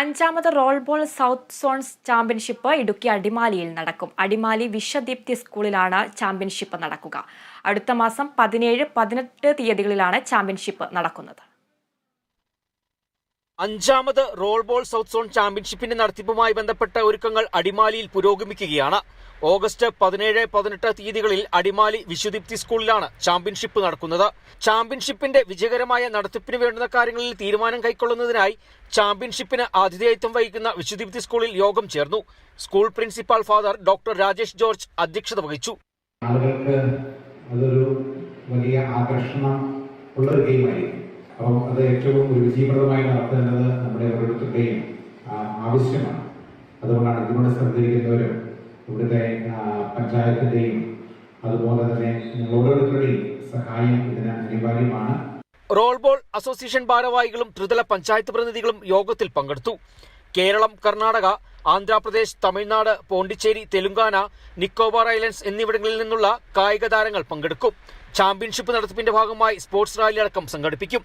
അഞ്ചാമത് roll ball South Zones championship Idukki അടിമാലിയിൽ നടക്കും. അടിമാലി വിശ്വദീപ്തി സ്കൂളിലാണ് ചാമ്പ്യൻഷിപ്പ് നടക്കുക. അടുത്ത മാസം പതിനേഴ് പതിനെട്ട് തീയതികളിലാണ് ചാമ്പ്യൻഷിപ്പ് നടക്കുന്നത്. അഞ്ചാമത് റോൾ ബോൾ സൗത്ത് സോൺ ചാമ്പ്യൻഷിപ്പിന്റെ നടത്തിപ്പുമായി ബന്ധപ്പെട്ട ഒരുക്കങ്ങൾ അടിമാലിയിൽ പുരോഗമിക്കുകയാണ്. ഓഗസ്റ്റ് പതിനേഴ് പതിനെട്ട് തീയതികളിൽ അടിമാലി വിശുദീപ്തി സ്കൂളിലാണ് ചാമ്പ്യൻഷിപ്പ് നടക്കുന്നത്. ചാമ്പ്യൻഷിപ്പിന്റെ വിജയകരമായ നടത്തിപ്പിന് വേണ്ടുന്ന കാര്യങ്ങളിൽ തീരുമാനം കൈക്കൊള്ളുന്നതിനായി ചാമ്പ്യൻഷിപ്പിന് ആതിഥേയത്വം വഹിക്കുന്ന വിശുദീപ്തി സ്കൂളിൽ യോഗം ചേർന്നു. School principal father doctor Rajesh George അധ്യക്ഷത വഹിച്ചു. ആളുകൾക്ക് അതൊരു വലിയ ആകർഷണം ഉള്ള ഒരു ഗെയിമായിരിക്കും. അപ്പം അത് ഏറ്റവും ഒരു വിജയപ്രദമായി നടത്തേണ്ടത് നമ്മുടെ ഓരോരുത്തരുടെയും ആവശ്യമാണ്. അതുകൊണ്ടാണ് ഇതിനോട് സഹകരിക്കുന്നവരും ഇവിടുത്തെ പഞ്ചായത്തിന്റെയും അതുപോലെ തന്നെ ഓരോരുത്തരുടെയും സഹായം ഇതിന് അനിവാര്യമാണ്. റോൾ ബോൾ അസോസിയേഷൻ ഭാരവാഹികളും ത്രിതല പഞ്ചായത്ത് പ്രതിനിധികളും യോഗത്തിൽ പങ്കെടുത്തു. കേരളം കർണാടക ആന്ധ്രാപ്രദേശ് തമിഴ്നാട് പോണ്ടിച്ചേരി തെലുങ്കാന നിക്കോബാർ ഐലൻഡ്സ് എന്നിവിടങ്ങളിൽ നിന്നുള്ള കായിക താരങ്ങൾ പങ്കെടുക്കും. ചാമ്പ്യൻഷിപ്പ് നടത്തിപ്പിന്റെ ഭാഗമായി സ്പോർട്സ് റാലി അടക്കം സംഘടിപ്പിക്കും.